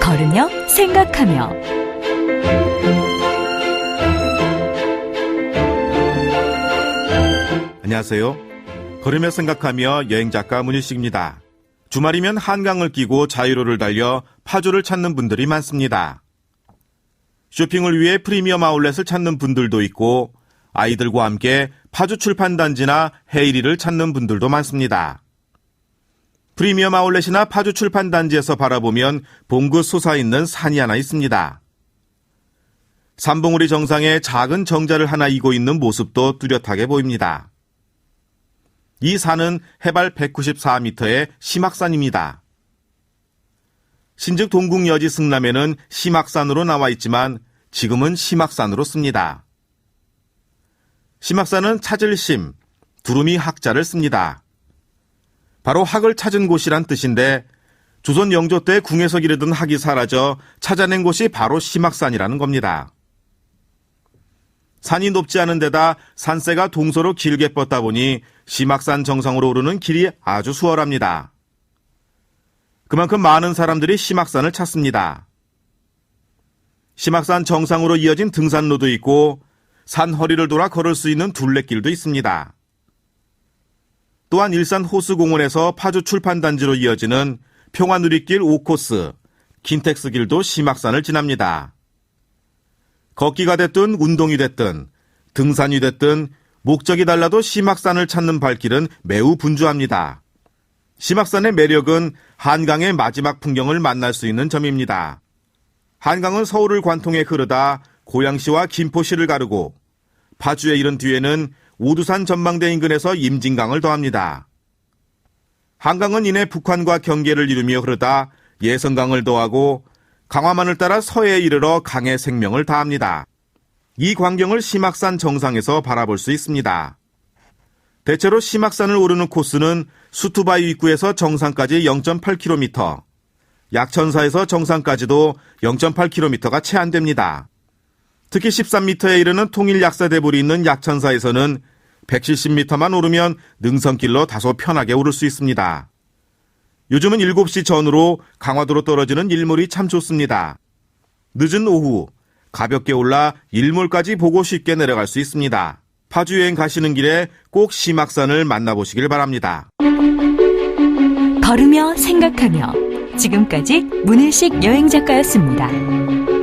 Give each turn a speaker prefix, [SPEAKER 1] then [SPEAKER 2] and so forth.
[SPEAKER 1] 걸으며 생각하며
[SPEAKER 2] 안녕하세요. 걸으며 생각하며 여행 작가 문일식입니다. 주말이면 한강을 끼고 자유로를 달려 파주를 찾는 분들이 많습니다. 쇼핑을 위해 프리미엄 아울렛을 찾는 분들도 있고 아이들과 함께 파주 출판단지나 헤이리를 찾는 분들도 많습니다. 프리미엄 아울렛이나 파주 출판 단지에서 바라보면 봉긋 솟아 있는 산이 하나 있습니다. 삼봉우리 정상에 작은 정자를 하나 이고 있는 모습도 뚜렷하게 보입니다. 이 산은 해발 194m의 심악산입니다. 신직 동국여지 승남에는 심악산으로 나와 있지만 지금은 심악산으로 씁니다. 심악산은 찾을 심, 두루미 학자를 씁니다. 바로 학을 찾은 곳이란 뜻인데 조선 영조 때 궁에서 기르던 학이 사라져 찾아낸 곳이 바로 심악산이라는 겁니다. 산이 높지 않은 데다 산세가 동서로 길게 뻗다 보니 심악산 정상으로 오르는 길이 아주 수월합니다. 그만큼 많은 사람들이 심악산을 찾습니다. 심악산 정상으로 이어진 등산로도 있고 산 허리를 돌아 걸을 수 있는 둘레길도 있습니다. 또한 일산 호수공원에서 파주 출판단지로 이어지는 평화누리길 5코스, 킨텍스 길도 심악산을 지납니다. 걷기가 됐든 운동이 됐든 등산이 됐든 목적이 달라도 심악산을 찾는 발길은 매우 분주합니다. 심악산의 매력은 한강의 마지막 풍경을 만날 수 있는 점입니다. 한강은 서울을 관통해 흐르다 고양시와 김포시를 가르고 파주에 이른 뒤에는 우두산 전망대 인근에서 임진강을 더합니다. 한강은 이내 북한과 경계를 이루며 흐르다 예성강을 더하고 강화만을 따라 서해에 이르러 강의 생명을 다합니다. 이 광경을 심악산 정상에서 바라볼 수 있습니다. 대체로 심악산을 오르는 코스는 수투바위 입구에서 정상까지 0.8km, 약천사에서 정상까지도 0.8km가 채 안 됩니다. 특히 13m에 이르는 통일 약사대불이 있는 약천사에서는 170m만 오르면 능선길로 다소 편하게 오를 수 있습니다. 요즘은 7시 전후로 강화도로 떨어지는 일몰이 참 좋습니다. 늦은 오후 가볍게 올라 일몰까지 보고 쉽게 내려갈 수 있습니다. 파주 여행 가시는 길에 꼭 심악산을 만나보시길 바랍니다.
[SPEAKER 1] 걸으며 생각하며 지금까지 문일식 여행 작가였습니다.